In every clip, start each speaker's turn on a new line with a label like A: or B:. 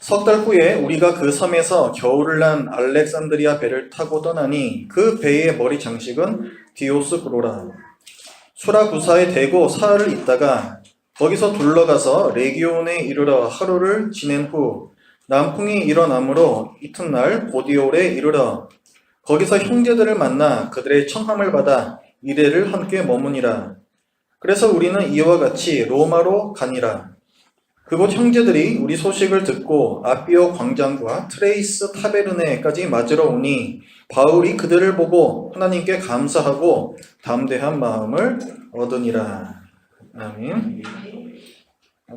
A: 석 달 후에 우리가 그 섬에서 겨울을 난 알렉산드리아 배를 타고 떠나니 그 배의 머리 장식은 디오스 그로라. 수라구사에 대고 사흘을 있다가 거기서 둘러가서 레기온에 이르러 하루를 지낸 후 남풍이 일어나므로 이튿날 보디올에 이르러 거기서 형제들을 만나 그들의 청함을 받아 이래를 함께 머무니라. 그래서 우리는 이와 같이 로마로 가니라. 그곳 형제들이 우리 소식을 듣고 아비오 광장과 트레이스 타베르네까지 맞으러 오니 바울이 그들을 보고 하나님께 감사하고 담대한 마음을 얻으니라. 아멘.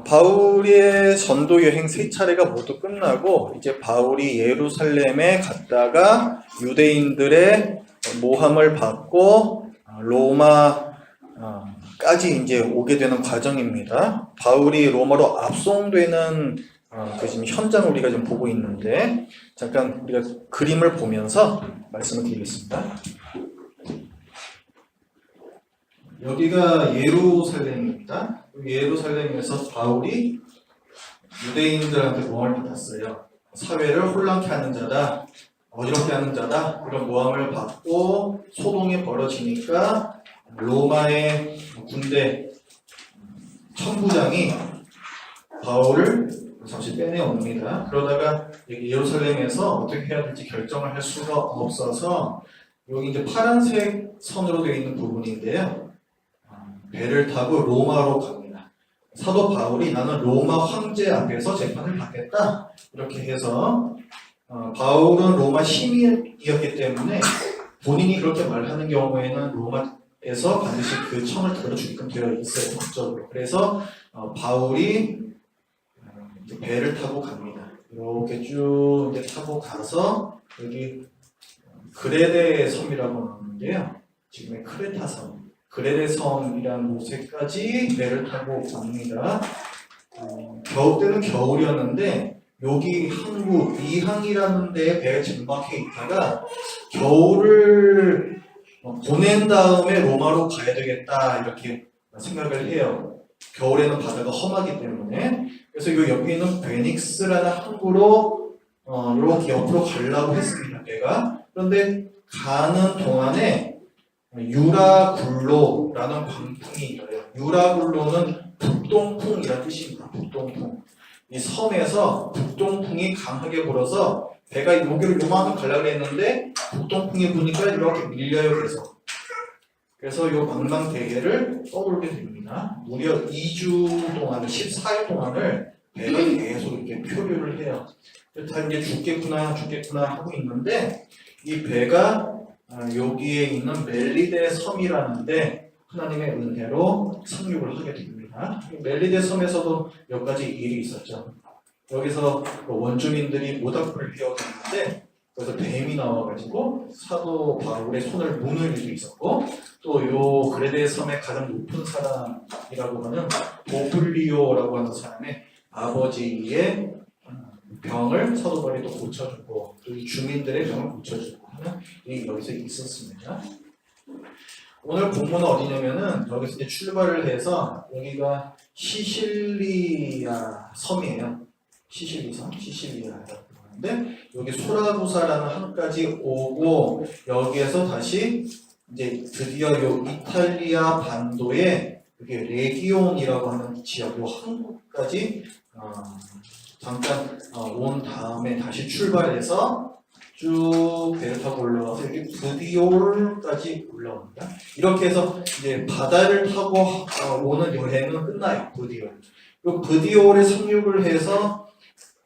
A: 바울의 전도 여행 세 차례가 모두 끝나고 이제 바울이 예루살렘에 갔다가 유대인들의 모함을 받고 로마 까지 이제 오게 되는 과정입니다. 바울이 로마로 압송되는 어, 그 지금 현장을 우리가 지금 보고 있는데 잠깐 우리가 그림을 보면서 말씀을 드리겠습니다. 여기가 예루살렘입니다. 예루살렘에서 바울이 유대인들한테 모함을 받았어요. 사회를 혼란케 하는 자다, 어지럽게 하는 자다, 이런 모함을 받고 소동이 벌어지니까 로마의 군대 천부장이 바울을 잠시 빼내옵니다. 그러다가 여기 예루살렘에서 어떻게 해야 될지 결정을 할 수가 없어서 여기 이제 파란색 선으로 되어 있는 부분인데요. 배를 타고 로마로 갑니다. 사도 바울이 나는 로마 황제 앞에서 재판을 받겠다. 이렇게 해서 어, 바울은 로마 시민이었기 때문에 본인이 그렇게 말하는 경우에는 로마 에서 반드시 그 청을 들어주게끔 되어 있어요. 법적으로. 그래서 어, 바울이 어, 이제 배를 타고 갑니다. 이렇게 쭉 이제 타고 가서 여기 그레데 섬이라고 하는데요. 지금의 크레타 섬. 그레데 섬이라는 곳에까지 배를 타고 갑니다. 어, 겨울 때는 겨울이었는데 여기 한국 이항이라는 데에 배에 정박해 있다가 겨울을 어, 보낸 다음에 로마로 가야 되겠다 이렇게 생각을 해요. 겨울에는 바다가 험하기 때문에 그래서 이 옆에 있는 베닉스라는 항구로 어, 이렇게 옆으로 가려고 했습니다. 배가 그런데 가는 동안에 유라굴로라는 광풍이 있어요. 유라굴로는 북동풍이라는 뜻입니다. 북동풍. 이 섬에서 북동풍이 강하게 불어서 배가 여기를 요만큼 가려고 했는데 북동풍이 부니까 이렇게 밀려요 계속. 그래서 이 망망대해를 떠돌게 됩니다. 무려 2주 동안, 14일 동안을 배가 계속 이렇게 표류를 해요. 그렇다 이제 죽겠구나, 죽겠구나 하고 있는데 이 배가 아, 여기에 있는 멜리데 섬이라는데 하나님의 은혜로 상륙을 하게 됩니다. 이 멜리데 섬에서도 몇 가지 일이 있었죠. 여기서 그 원주민들이 모닥불을 피워갔는데 그래서 뱀이 나와가지고 사도 바울의 손을 무는 일도 있었고 또 요 그레데 섬의 가장 높은 사람이라고 하는 보블리오라고 하는 사람의 아버지의 병을 사도 바울이 또 고쳐주고 또 이 주민들의 병을 고쳐주고 하는 일이 여기서 있었습니다. 오늘 본문은 어디냐면은 여기서 이제 출발을 해서 여기가 시실리아 섬이에요. 섬, 시실리아라고 하는데 여기 소라구사라는 항까지 오고 여기에서 다시 이제 드디어 요 이탈리아 반도에 여기 레기온이라고 하는 지역, 요 항구까지 어, 잠깐 어, 온 다음에 다시 출발해서 쭉 배를 타고 올라가서 여기 부디올까지 올라옵니다. 이렇게 해서 이제 바다를 타고 어, 오는 여행은 끝나요. 부디올. 그 부디올에 상륙을 해서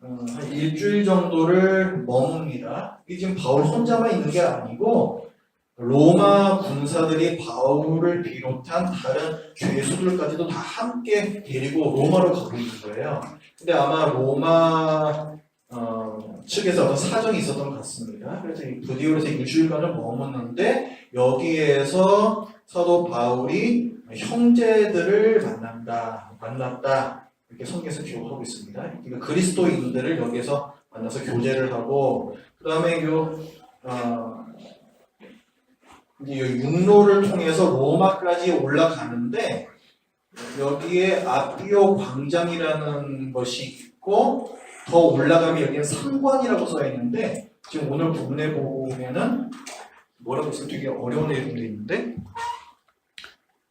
A: 어, 한 일주일 정도를 머뭅니다. 이게 지금 바울 혼자만 있는 게 아니고 로마 군사들이 바울을 비롯한 다른 죄수들까지도 다 함께 데리고 로마로 가고 있는 거예요. 근데 아마 로마 어, 측에서 어떤 사정이 있었던 것 같습니다. 그래서 이 부디올에서 일주일간을 머mus는데 여기에서 사도 바울이 형제들을 만난다, 만났다 이렇게 성경에서 기록하고 있습니다. 그러니까 그리스도인들을 여기에서 만나서 교제를 하고 그 다음에 요 어, 육로를 통해서 로마까지 올라가는데 여기에 아피오 광장이라는 것이 있고 더 올라가면 여기는 상관이라고 써 있는데 지금 오늘 부분에 보면은 뭐라고 있으면 되게 어려운 내용도 있는데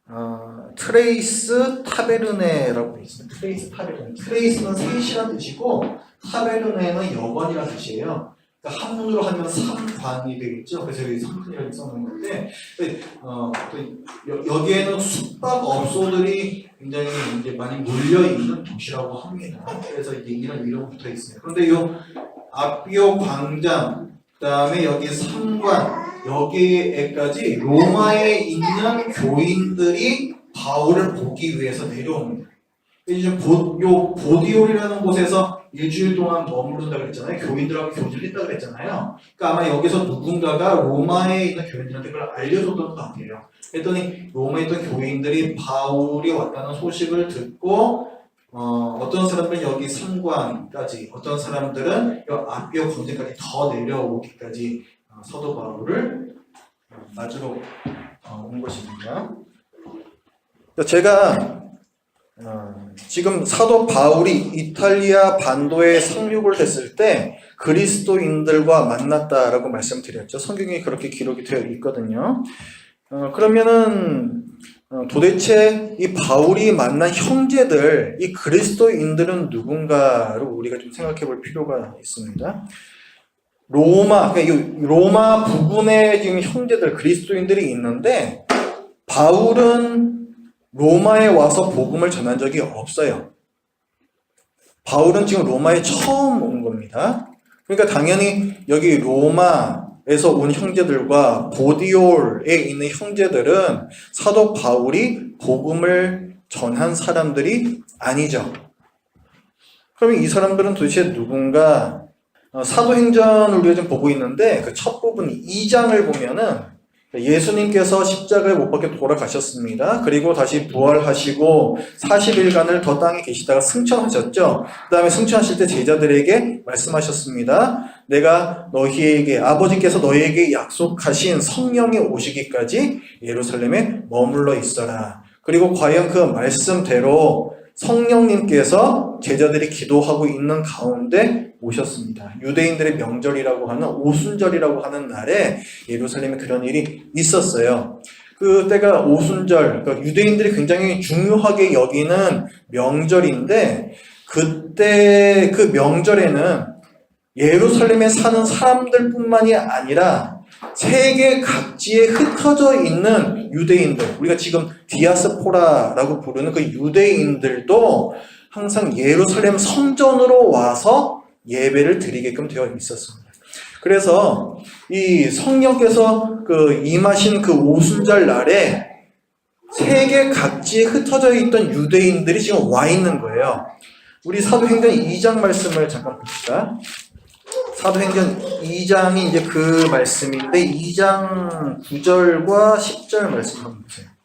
A: 어, 트레이스 타베르네라고 돼 있어요. 트레이스 타베르네. 트레이스는 셋이라는 뜻이고 타베르네는 여관이라는 뜻이에요. 그러니까 한문으로 하면 삼관이 되겠죠. 그래서 여기 삼관이라고 써놓은 건데 어, 그 여, 여기에는 숙박업소들이 굉장히 이제 많이 몰려 있는 도시라고 합니다. 그래서 이제 이런 이름 붙어 있어요. 그런데 요 아비오 광장, 그다음에 여기 상관 여기에까지 로마에 있는 교인들이 바울을 보기 위해서 내려옵니다. 이제 보, 요 보디올이라는 곳에서 일주일 동안 머무른다 그랬잖아요. 교인들하고 교제를 했다 그랬잖아요. 그러니까 아마 여기서 누군가가 로마에 있는 교인들한테 그걸 알려줬던 것 같아요. 그랬더니 로마에 있던 교인들이 바울이 왔다는 소식을 듣고 어, 어떤 사람들은 여기 상관까지, 어떤 사람들은 이 아비오 광장까지 더 내려오기까지 어, 사도 바울을 어, 맞으러 어, 온 것입니다. 제가 어, 지금 사도 바울이 이탈리아 반도에 상륙을 했을 때 그리스도인들과 만났다라고 말씀드렸죠. 성경에 그렇게 기록이 되어 있거든요. 어, 그러면은 어, 도대체 이 바울이 만난 형제들, 이 그리스도인들은 누군가를 우리가 좀 생각해 볼 필요가 있습니다. 로마, 그러니까 이 로마 부분에 지금 형제들, 그리스도인들이 있는데, 바울은 로마에 와서 복음을 전한 적이 없어요. 바울은 지금 로마에 처음 온 겁니다. 그러니까 당연히 여기 로마에서 온 형제들과 보디올에 있는 형제들은 사도 바울이 복음을 전한 사람들이 아니죠. 그러면 이 사람들은 도대체 누군가? 어, 사도행전을 우리가 지금 보고 있는데 그 첫 부분 2장을 보면은 예수님께서 십자가에 못 박혀 돌아가셨습니다. 그리고 다시 부활하시고 40일간을 더 땅에 계시다가 승천하셨죠. 그 다음에 승천하실 때 제자들에게 말씀하셨습니다. 내가 너희에게, 아버지께서 너희에게 약속하신 성령이 오시기까지 예루살렘에 머물러 있어라. 그리고 과연 그 말씀대로 성령님께서 제자들이 기도하고 있는 가운데 오셨습니다. 유대인들의 명절이라고 하는 오순절이라고 하는 날에 예루살렘에 그런 일이 있었어요. 그때가 오순절, 그러니까 유대인들이 굉장히 중요하게 여기는 명절인데 그때 그 명절에는 예루살렘에 사는 사람들뿐만이 아니라 세계 각지에 흩어져 있는 유대인들, 우리가 지금 디아스포라라고 부르는 그 유대인들도 항상 예루살렘 성전으로 와서 예배를 드리게끔 되어 있었습니다. 그래서 이 성령께서 그 임하신 그 오순절 날에 세계 각지에 흩어져 있던 유대인들이 지금 와 있는 거예요. 우리 사도행전 2장 말씀을 잠깐 봅시다. 사도행전 2장이 이제 그 말씀인데 2장 9절과 10절 말씀 한번 보세요.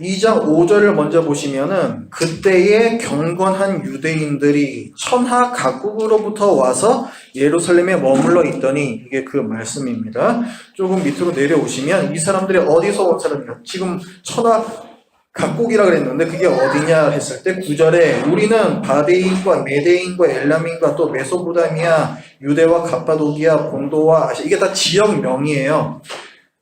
A: 2장 5절을 먼저 보시면은 그때의 경건한 유대인들이 천하 각국으로부터 와서 예루살렘에 머물러 있더니 이게 그 말씀입니다. 조금 밑으로 내려오시면 이 사람들이 어디서 온 사람이요? 지금 천하 각국이라 그랬는데 그게 어디냐 했을 때 9절에 우리는 바데인과 메데인과 엘람인과 또 메소포다미아, 유대와 갑바도기아, 본도와 아시 이게 다 지역명이에요.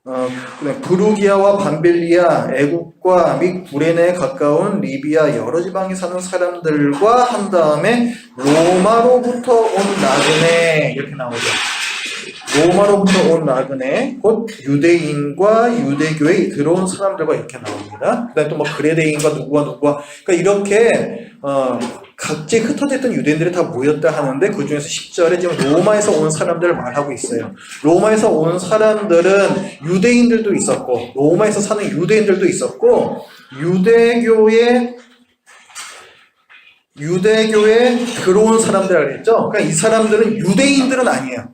A: 어, 그다음에 부르기아와 반벨리아, 애국과 및 구레네에 가까운 리비아 여러 지방에 사는 사람들과 한 다음에 로마로부터 온 나그네 이렇게 나오죠. 로마로부터 온 나그네, 곧 유대인과 유대교에 들어온 사람들과 이렇게 나옵니다. 그 다음 에 또 뭐 그레데인과 누구와 누구와, 그러니까 이렇게, 어, 각지 흩어져 있던 유대인들이 다 모였다 하는데 그 중에서 10절에 지금 로마에서 온 사람들을 말하고 있어요. 로마에서 온 사람들은 유대인들도 있었고, 로마에서 사는 유대인들도 있었고, 유대교의 유대교에 들어온 사람들이라고 그랬죠? 그러니까 이 사람들은 유대인들은 아니에요.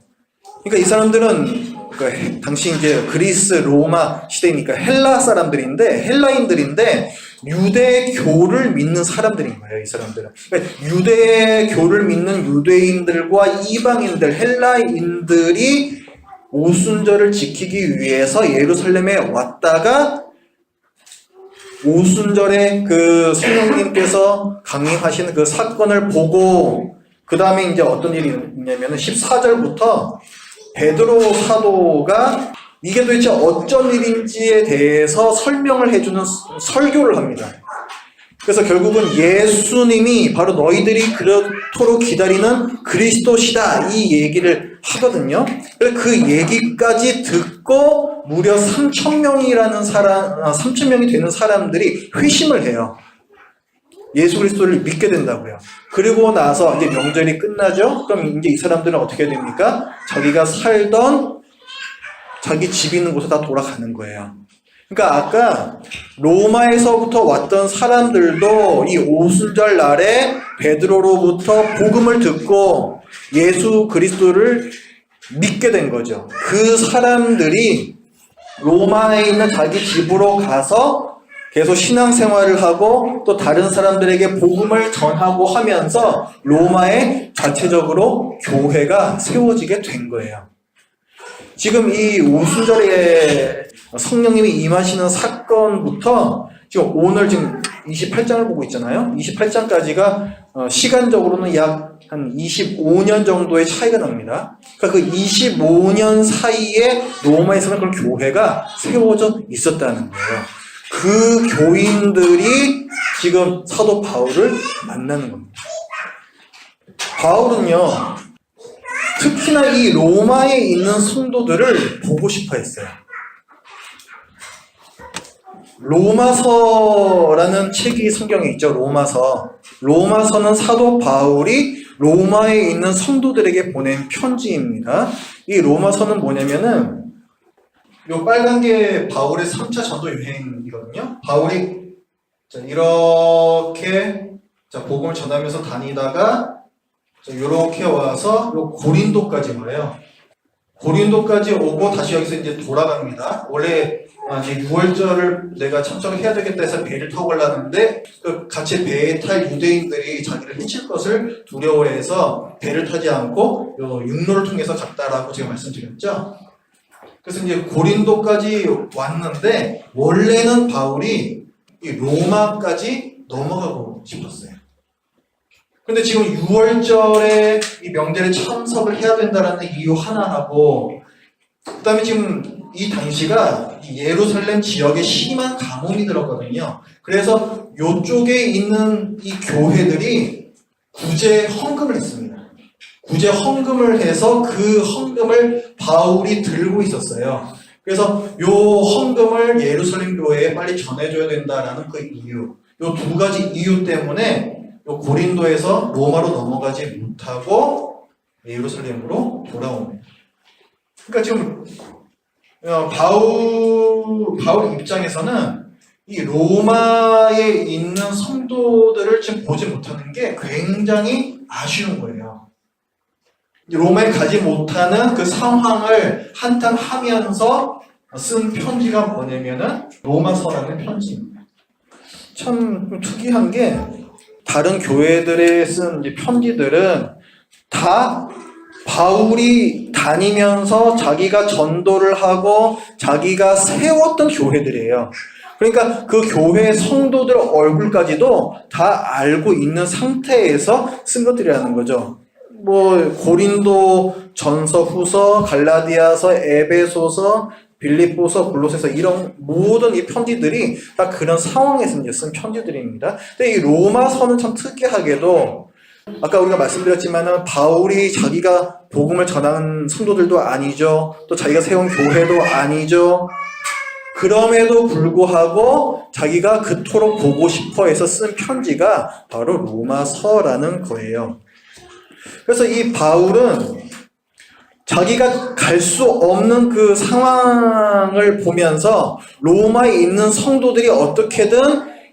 A: 그러니까 이 사람들은 그 당시 이제 그리스 로마 시대니까 헬라 사람들인데 헬라인들인데 유대교를 믿는 사람들인 거예요. 이 사람들은 그러니까 유대교를 믿는 유대인들과 이방인들 헬라인들이 오순절을 지키기 위해서 예루살렘에 왔다가 오순절에 그 성령님께서 강림하시는 그 사건을 보고 그 다음에 이제 어떤 일이 있냐면은 14절부터 베드로 사도가 이게 도대체 어쩐 일인지에 대해서 설명을 해주는 설교를 합니다. 그래서 결국은 예수님이 바로 너희들이 그렇도록 기다리는 그리스도시다 이 얘기를 하거든요. 그 얘기까지 듣고 무려 3천 명이라는 사람, 3천 명이 되는 사람들이 회심을 해요. 예수 그리스도를 믿게 된다고요. 그리고 나서 이제 명절이 끝나죠. 그럼 이제 이 사람들은 어떻게 됩니까? 자기가 살던 자기 집 있는 곳에 다 돌아가는 거예요. 그러니까 아까 로마에서부터 왔던 사람들도 이 오순절 날에 베드로로부터 복음을 듣고 예수 그리스도를 믿게 된 거죠. 그 사람들이 로마에 있는 자기 집으로 가서 계속 신앙생활을 하고 또 다른 사람들에게 복음을 전하고 하면서 로마에 자체적으로 교회가 세워지게 된 거예요. 지금 이 오순절에 성령님이 임하시는 사건부터 지금 오늘 지금 28장을 보고 있잖아요. 28장까지가 어, 시간적으로는 약 한 25년 정도의 차이가 납니다. 그러니까 그 25년 사이에 로마에서는 그런 교회가 세워져 있었다는 거예요. 그 교인들이 지금 사도 바울을 만나는 겁니다. 바울은요, 특히나 이 로마에 있는 성도들을 보고 싶어 했어요. 로마서라는 책이 성경에 있죠. 로마서. 로마서는 사도 바울이 로마에 있는 성도들에게 보낸 편지입니다. 이 로마서는 뭐냐면은 요 빨간 게 바울의 3차 전도 여행이거든요. 바울이 자, 이렇게 자, 복음을 전하면서 다니다가 자, 요렇게 와서 요 고린도까지 와요. 고린도까지 오고 다시 여기서 이제 돌아갑니다. 원래 아, 이제 6월절을 내가 참석을 해야 되겠다 해서 배를 타고 가려는데 그 같이 배에 탈 유대인들이 자기를 해칠 것을 두려워해서 배를 타지 않고 요 육로를 통해서 갔다라고 제가 말씀드렸죠. 그래서 이제 고린도까지 왔는데 원래는 바울이 이 로마까지 넘어가고 싶었어요. 근데 지금 6월절에 이 명절에 참석을 해야 된다는 이유 하나하고 그다음에 지금 이 당시가 이 예루살렘 지역에 심한 가뭄이 들었거든요. 그래서 요쪽에 있는 이 교회들이 구제 헌금을 했습니다. 구제 헌금을 해서 그 헌금을 바울이 들고 있었어요. 그래서 요 헌금을 예루살렘 교회에 빨리 전해줘야 된다라는 그 이유, 요 두 가지 이유 때문에 요 고린도에서 로마로 넘어가지 못하고 예루살렘으로 돌아옵니다. 그러니까 지금 어, 바울 바울 입장에서는 이 로마에 있는 성도들을 지금 보지 못하는 게 굉장히 아쉬운 거예요. 로마에 가지 못하는 그 상황을 한탄 하면서 쓴 편지가 뭐냐면은 로마서라는 편지입니다. 참 특이한 게 다른 교회들에 쓴 편지들은 다 바울이 다니면서 자기가 전도를 하고 자기가 세웠던 교회들이에요. 그러니까 그 교회 성도들 얼굴까지도 다 알고 있는 상태에서 쓴 것들이라는 거죠. 뭐 고린도 전서 후서 갈라디아서 에베소서 빌립보서 골로새서 이런 모든 이 편지들이 다 그런 상황에서 쓴 편지들입니다. 근데 이 로마서는 참 특이하게도 아까 우리가 말씀드렸지만은 바울이 자기가 복음을 전하는 성도들도 아니죠. 또 자기가 세운 교회도 아니죠. 그럼에도 불구하고 자기가 그토록 보고 싶어 해서 쓴 편지가 바로 로마서라는 거예요. 그래서 이 바울은 자기가 갈 수 없는 그 상황을 보면서 로마에 있는 성도들이 어떻게든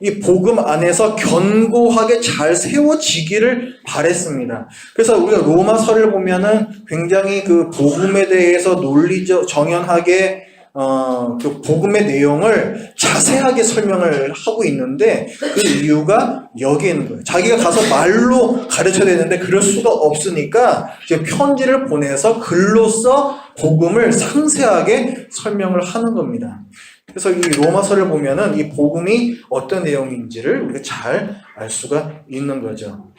A: 이 복음 안에서 견고하게 잘 세워지기를 바랬습니다. 그래서 우리가 로마서를 보면은 굉장히 그 복음에 대해서 논리적 정연하게 어, 그 복음의 내용을 자세하게 설명을 하고 있는데 그 이유가 여기에 있는 거예요. 자기가 가서 말로 가르쳐야 되는데 그럴 수가 없으니까 이제 편지를 보내서 글로써 복음을 상세하게 설명을 하는 겁니다. 그래서 이 로마서를 보면은 이 복음이 어떤 내용인지를 우리가 잘 알 수가 있는 거죠.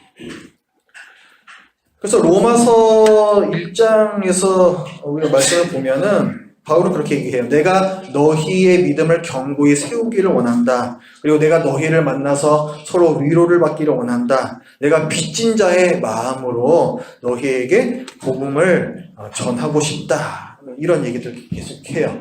A: 그래서 로마서 1장에서 우리가 말씀을 보면은 바울은 그렇게 얘기해요. 내가 너희의 믿음을 견고히 세우기를 원한다. 그리고 내가 너희를 만나서 서로 위로를 받기를 원한다. 내가 빚진 자의 마음으로 너희에게 복음을 어, 전하고 싶다. 이런 얘기들 계속해요.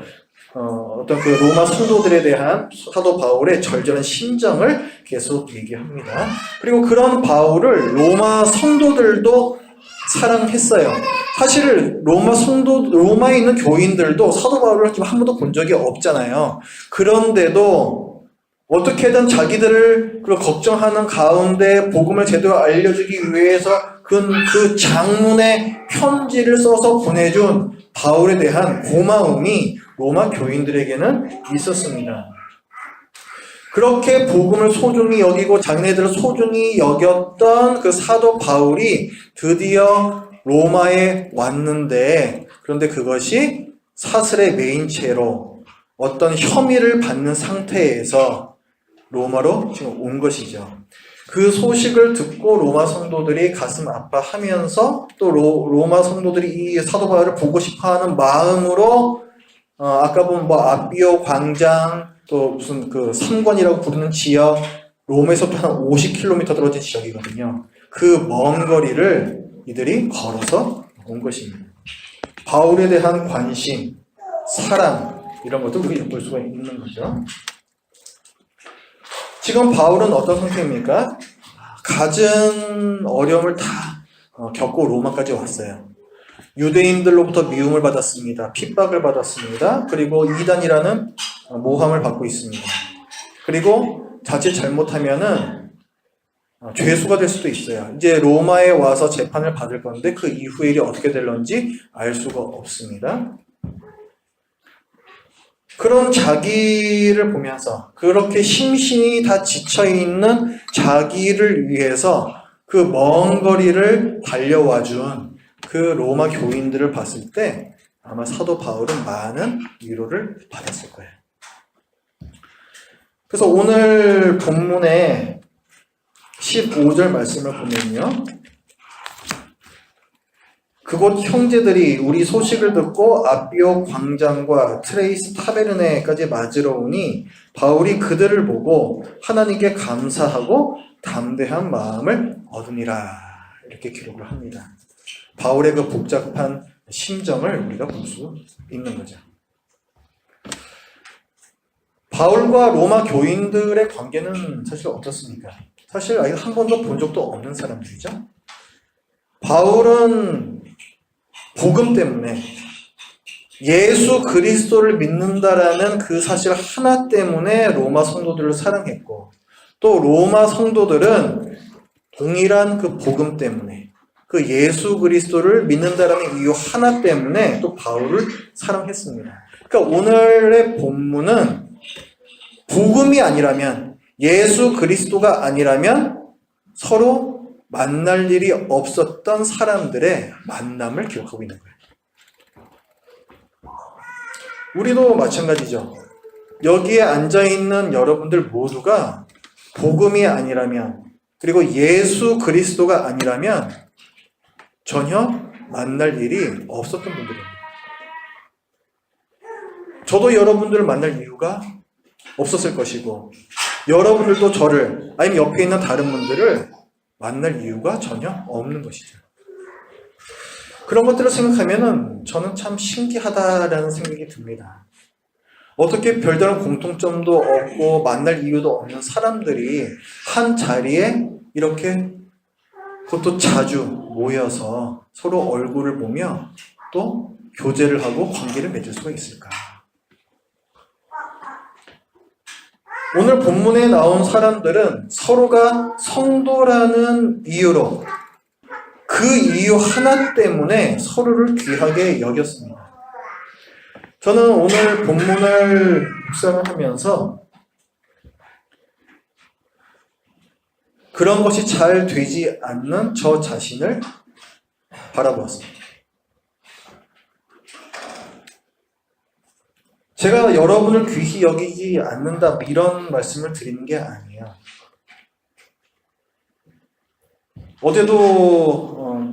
A: 어, 어떤 그 로마 성도들에 대한 사도 바울의 절절한 심정을 계속 얘기합니다. 그리고 그런 바울을 로마 성도들도 사랑했어요. 사실 로마 성도 로마에 있는 교인들도 사도 바울을 한 번도 본 적이 없잖아요. 그런데도 어떻게든 자기들을 그 걱정하는 가운데 복음을 제대로 알려주기 위해서 그, 그 장문의 편지를 써서 보내준 바울에 대한 고마움이 로마 교인들에게는 있었습니다. 그렇게 복음을 소중히 여기고 자기네들을 소중히 여겼던 그 사도 바울이 드디어 로마에 왔는데 그런데 그것이 사슬의 메인체로 어떤 혐의를 받는 상태에서 로마로 지금 온 것이죠. 그 소식을 듣고 로마 성도들이 가슴 아파하면서 또 로, 마 성도들이 이 사도 바울을 보고 싶어하는 마음으로 어, 아까 본 뭐 아비오 광장 또 무슨 그 삼권이라고 부르는 지역 롬에서부터 한 50km 떨어진 지역이거든요. 그 먼 거리를 이들이 걸어서 온 것입니다. 바울에 대한 관심, 사랑 이런 것도 우리가 엿볼 수가 있는 거죠. 지금 바울은 어떤 상태입니까? 갖은 어려움을 다 어, 겪고 로마까지 왔어요. 유대인들로부터 미움을 받았습니다. 핍박을 받았습니다. 그리고 이단이라는 모함을 받고 있습니다. 그리고 자칫 잘못하면은 어, 죄수가 될 수도 있어요. 이제 로마에 와서 재판을 받을 건데 그 이후의 일이 어떻게 될런지 알 수가 없습니다. 그런 자기를 보면서 그렇게 심신이 다 지쳐 있는 자기를 위해서 그 먼 거리를 달려와 준 그 로마 교인들을 봤을 때 아마 사도 바울은 많은 위로를 받았을 거예요. 그래서 오늘 본문의 15절 말씀을 보면요. 그곳 형제들이 우리 소식을 듣고 아비오 광장과 트레이스 타베르네까지 맞으러 오니 바울이 그들을 보고 하나님께 감사하고 담대한 마음을 얻으니라 이렇게 기록을 합니다. 바울의 그 복잡한 심정을 우리가 볼 수 있는 거죠. 바울과 로마 교인들의 관계는 사실 어떻습니까? 사실 아직 한 번도 본 적도 없는 사람들이죠. 바울은 복음 때문에 예수 그리스도를 믿는다라는 그 사실 하나 때문에 로마 성도들을 사랑했고 또 로마 성도들은 동일한 그 복음 때문에 그 예수 그리스도를 믿는다라는 이유 하나 때문에 또 바울을 사랑했습니다. 그러니까 오늘의 본문은 복음이 아니라면 예수 그리스도가 아니라면 서로 만날 일이 없었던 사람들의 만남을 기록하고 있는 거예요. 우리도 마찬가지죠. 여기에 앉아 있는 여러분들 모두가 복음이 아니라면 그리고 예수 그리스도가 아니라면 전혀 만날 일이 없었던 분들입니다. 저도 여러분들을 만날 이유가 없었을 것이고 여러분들도 저를 아니면 옆에 있는 다른 분들을 만날 이유가 전혀 없는 것이죠. 그런 것들을 생각하면은 저는 참 신기하다라는 생각이 듭니다. 어떻게 별다른 공통점도 없고 만날 이유도 없는 사람들이 한 자리에 이렇게 그것도 자주 모여서 서로 얼굴을 보며 또 교제를 하고 관계를 맺을 수가 있을까? 오늘 본문에 나온 사람들은 서로가 성도라는 이유로 그 이유 하나 때문에 서로를 귀하게 여겼습니다. 저는 오늘 본문을 묵상을 하면서 그런 것이 잘 되지 않는 저 자신을 바라보았습니다. 제가 여러분을 귀히 여기지 않는다 이런 말씀을 드리는 게 아니에요. 어제도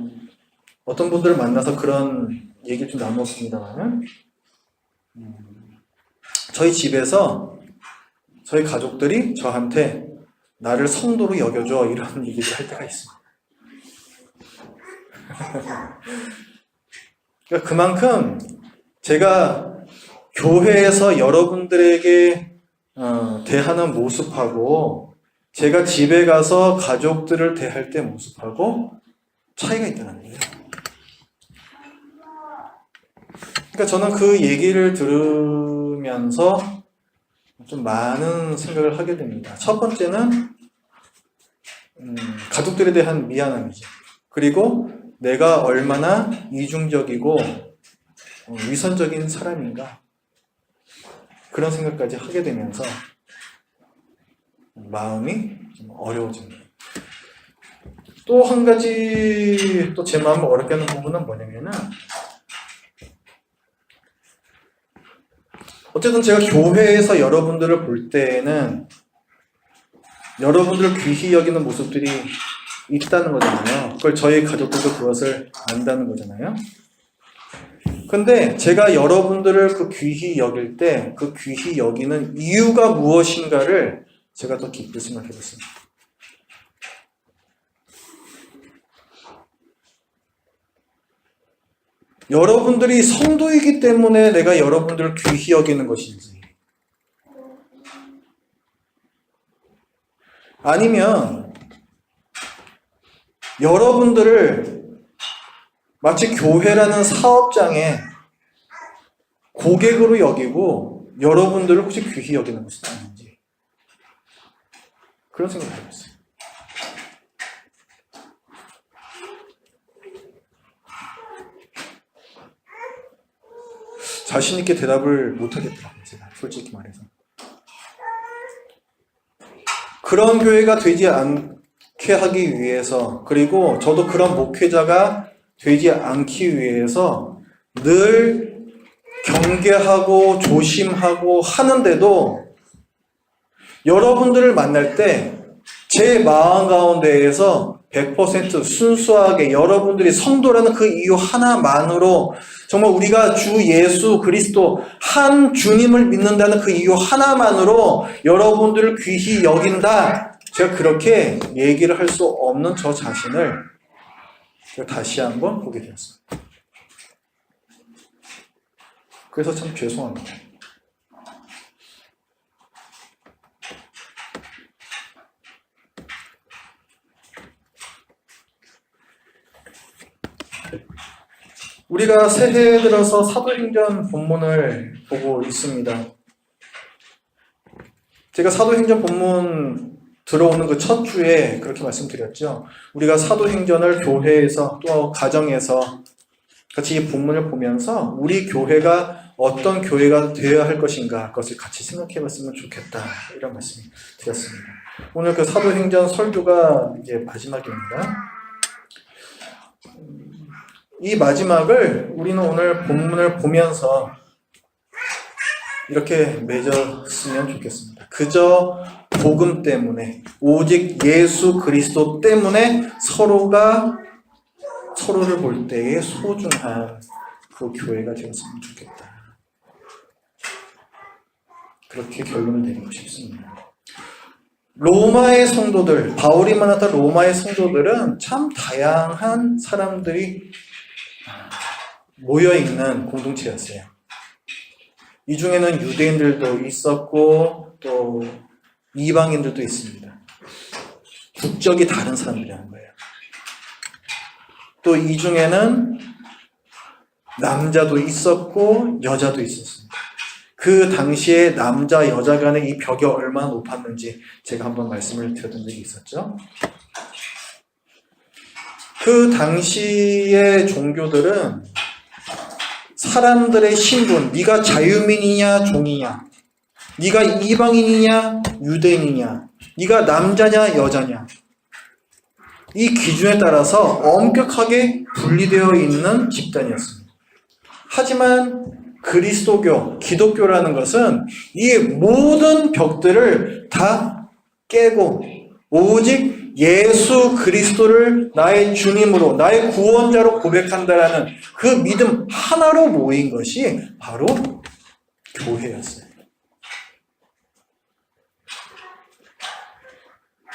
A: 어, 떤 분들을 만나서 그런 얘기를 좀 나눴습니다만 저희 집에서 저희 가족들이 저한테 나를 성도로 여겨줘 이런 얘기를 할 때가 있습니다. 그러니까 그만큼 제가 교회에서 여러분들에게 어, 대하는 모습하고 제가 집에 가서 가족들을 대할 때 모습하고 차이가 있다는 거예요. 그러니까 저는 그 얘기를 들으면서 좀 많은 생각을 하게 됩니다. 첫 번째는 음, 가족들에 대한 미안함이죠. 그리고 내가 얼마나 이중적이고 어, 위선적인 사람인가 그런 생각까지 하게 되면서 마음이 좀 어려워집니다. 또 한 가지 또 제 마음을 어렵게 하는 부분은 뭐냐면은 어쨌든 제가 교회에서 여러분들을 볼 때에는 여러분들을 귀히 여기는 모습들이 있다는 거잖아요. 그걸 저희 가족들도 그것을 안다는 거잖아요. 근데 제가 여러분들을 그 귀히 여길 때 그 귀히 여기는 이유가 무엇인가를 제가 더 깊이 생각해 봤습니다. 여러분들이 성도이기 때문에 내가 여러분들을 귀히 여기는 것인지 아니면 여러분들을 마치 교회라는 사업장에 고객으로 여기고 여러분들을 혹시 귀히 여기는 것은 아닌지 그런 생각을 해봤어요. 자신 있게 대답을 못 하겠더라고요, 제가 솔직히 말해서. 그런 교회가 되지 않게 하기 위해서 그리고 저도 그런 목회자가 되지 않기 위해서 늘 경계하고 조심하고 하는데도 여러분들을 만날 때 제 마음 가운데에서 100% 순수하게 여러분들이 성도라는 그 이유 하나만으로 정말 우리가 주 예수 그리스도 한 주님을 믿는다는 그 이유 하나만으로 여러분들을 귀히 여긴다. 제가 그렇게 얘기를 할 수 없는 저 자신을 다시 한번 보게 되었습니다. 그래서 참 죄송합니다. 우리가 새해 들어서 사도행전 본문을 보고 있습니다. 제가 사도행전 본문 들어오는 그 첫 주에 그렇게 말씀드렸죠. 우리가 사도행전을 교회에서 또 가정에서 같이 이 본문을 보면서 우리 교회가 어떤 교회가 되어야 할 것인가 그것을 같이 생각해 봤으면 좋겠다. 이런 말씀 드렸습니다. 오늘 그 사도행전 설교가 이제 마지막입니다. 이 마지막을 우리는 오늘 본문을 보면서 이렇게 맺었으면 좋겠습니다. 그저 복음 때문에, 오직 예수 그리스도 때문에 서로가 서로를 볼 때에 소중한 그 교회가 되었으면 좋겠다. 그렇게 결론을 내리고 싶습니다. 로마의 성도들, 바울이 만났던 로마의 성도들은 참 다양한 사람들이 모여 있는 공동체였어요. 이 중에는 유대인들도 있었고 또 이방인들도 있습니다. 국적이 다른 사람들이라는 거예요. 또 이 중에는 남자도 있었고 여자도 있었습니다. 그 당시에 남자 여자 간의 이 벽이 얼마나 높았는지 제가 한번 말씀을 드렸던 적이 있었죠. 그 당시의 종교들은 사람들의 신분, 네가 자유민이냐 종이냐, 네가 이방인이냐 유대인이냐, 네가 남자냐 여자냐, 이 기준에 따라서 엄격하게 분리되어 있는 집단이었습니다. 하지만
B: 그리스도교, 기독교라는 것은 이 모든 벽들을 다 깨고 오직 예수 그리스도를 나의 주님으로, 나의 구원자로 고백한다라는 그 믿음 하나로 모인 것이 바로 교회였어요.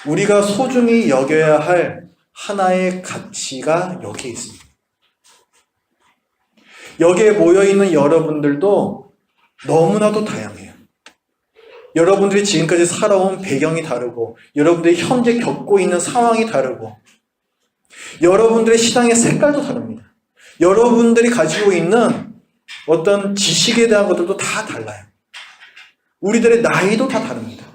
B: 우리가 소중히 여겨야 할 하나의 가치가 여기에 있습니다. 여기에 모여있는 여러분들도 너무나도 다양해요. 여러분들이 지금까지 살아온 배경이 다르고, 여러분들이 현재 겪고 있는 상황이 다르고, 여러분들의 신앙의 색깔도 다릅니다. 여러분들이 가지고 있는 어떤 지식에 대한 것들도 다 달라요. 우리들의 나이도 다 다릅니다.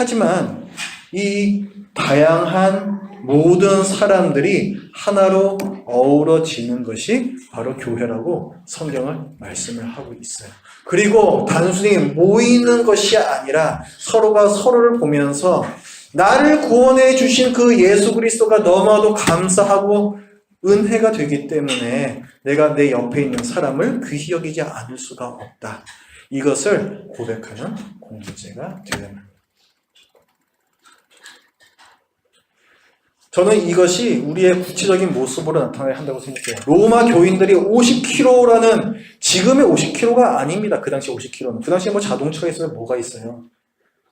B: 하지만 이 다양한 모든 사람들이 하나로 어우러지는 것이 바로 교회라고 성경은 말씀을 하고 있어요. 그리고 단순히 모이는 것이 아니라 서로가 서로를 보면서 나를 구원해 주신 그 예수 그리스도가 너무나도 감사하고 은혜가 되기 때문에 내가 내 옆에 있는 사람을 귀히 여기지 않을 수가 없다. 이것을 고백하는 공동체가 되어야. 저는 이것이 우리의 구체적인 모습으로 나타나야 한다고 생각해요. 로마 교인들이 50km라는 지금의 50km가 아닙니다. 그 당시 50km는. 그 당시에 뭐 자동차가 있어요? 뭐가 있어요?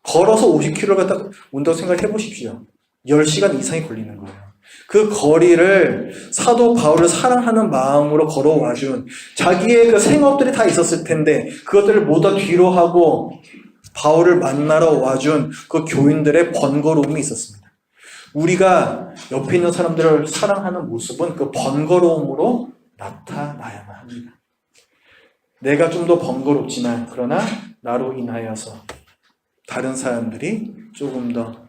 B: 걸어서 50km를 갖다 온다고 생각해 보십시오. 10시간 이상이 걸리는 거예요. 그 거리를 사도 바울을 사랑하는 마음으로 걸어와 준 자기의 그 생업들이 다 있었을 텐데 그것들을 모두 뒤로 하고 바울을 만나러 와준 그 교인들의 번거로움이 있었습니다. 우리가 옆에 있는 사람들을 사랑하는 모습은 그 번거로움으로 나타나야만 합니다. 내가 좀 더 번거롭지만 그러나 나로 인하여서 다른 사람들이 조금 더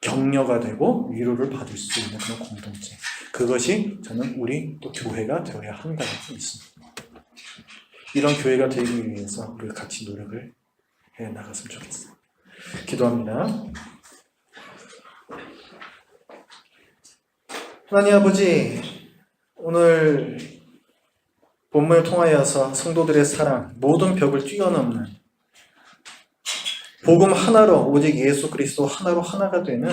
B: 격려가 되고 위로를 받을 수 있는 그런 공동체. 그것이 저는 우리 또 교회가 되어야 한다고 믿습니다. 이런 교회가 되기 위해서 우리가 같이 노력을 해 나갔으면 좋겠어요. 기도합니다. 하나님 아버지, 오늘 본문을 통하여서 성도들의 사랑, 모든 벽을 뛰어넘는 복음 하나로 오직 예수 그리스도 하나로 하나가 되는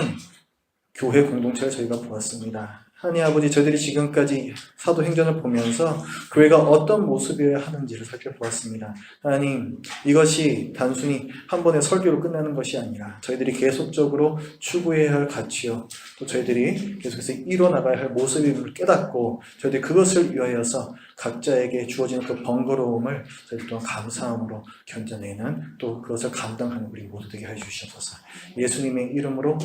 B: 교회 공동체를 저희가 보았습니다. 하나님 아버지 저희들이 지금까지 사도행전을 보면서 교회가 어떤 모습이어야 하는지를 살펴보았습니다. 하나님 이것이 단순히 한 번의 설교로 끝나는 것이 아니라 저희들이 계속적으로 추구해야 할 가치요 또 저희들이 계속해서 이뤄나가야 할 모습임을 깨닫고 저희들이 그것을 위하여서 각자에게 주어지는 그 번거로움을 저희들 또한 감사함으로 견뎌내는 또 그것을 감당하는 우리 모두 되게 해 주시옵소서 예수님의 이름으로